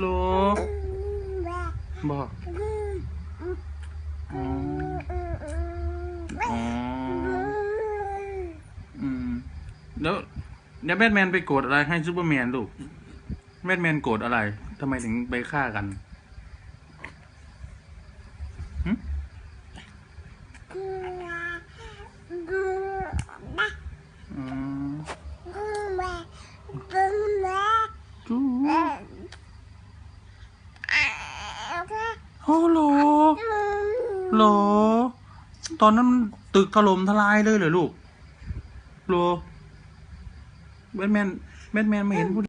หรอบอกอ๋ออ๋ออืมแล้วแล้วแบทแมนไปโกรธอะไรให้ซูเปอร์แมนลูก แบทแมนโกรธอะไรทำไมถึงไปฆ่ากันหึอืมจู โอ้โหโหลตอนนั้นมันตึกถล่มทลายเลยเหรอลูกโหลแบทแมนแบทแมนไม่เห็นพูด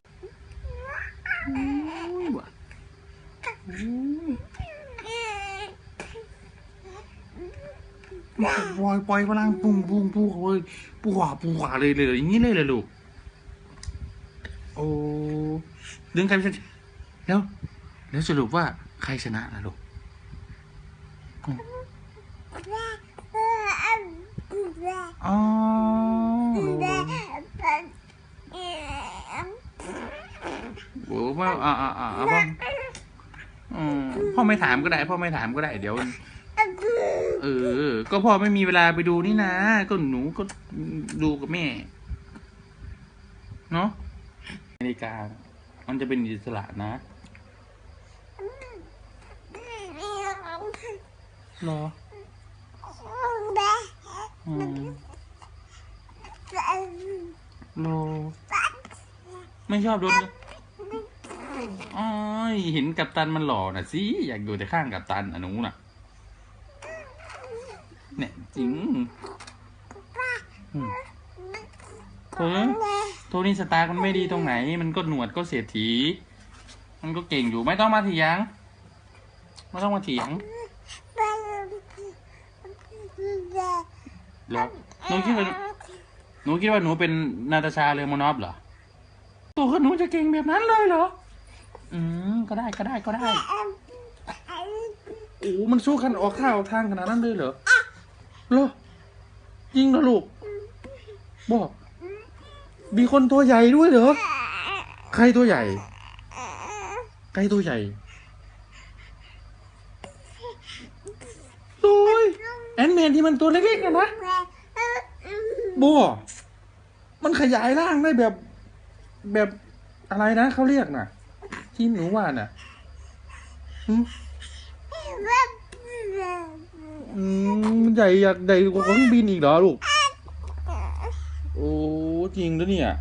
โอยว่ะปล่อยปล่อยพลังปุ้งปุ้งปุ้งเลยปูหวาปูหวาเลยเลยอย่างนี้เลยเลยลูก โอ้ดึงใครไปชนะแล้ว แล้วสรุปว่าใครชนะล่ะลูก อ๋อโอ้พ่ออ่าอ่าอ่าพ่ออืมพ่อไม่ถามก็ได้ พ่อไม่ถามก็ได้ เดี๋ยว เออ ก็พ่อไม่มีเวลาไปดูนี่นะ ก็หนูก็ดูกับแม่ เนาะนาฬิกา มันจะเป็นอิสระนะเหรออืมโลไม่ชอบโดนอ้อยเห็นกัปตันมันหล่อน่ะสิ อยากอยู่แต่ข้างกัปตันอะหนูน่ะ เนี่ยจริงอืมโถโทนี่สตาร์มันไม่ดีตรงไหน มันก็หนวดก็เสียทีมันก็เก่งอยู่ไม่ต้องมาเถียง ไม่ต้องมาเถียง แล้วหนูคิดว่าหนูคิดว่าหนูเป็นนาตาชาเรือมานอฟเหรอตัวหนูจะเก่งแบบนั้นเลยเหรอ อืมก็ได้ก็ได้ก็ได้โอ้มันสู้กันออกท่าออกทางขนาดนั้นเลยเหรอเหรอจริงเหรอลูก บอก มีคนตัวใหญ่ด้วยเหรอ ใครตัวใหญ่ ใครตัวใหญ่โอ้ยแอนแมนที่มันตัวเล็กๆอะนะ บัวมันขยายร่างได้แบบแบบอะไรนะเขาเรียกน่ะ ที่หนูว่าน่ะอืมใหญ่อยากใหญ่กว่าเครื่องบินอีกเหรอลูก โอ้จริงด้วยเนี่ย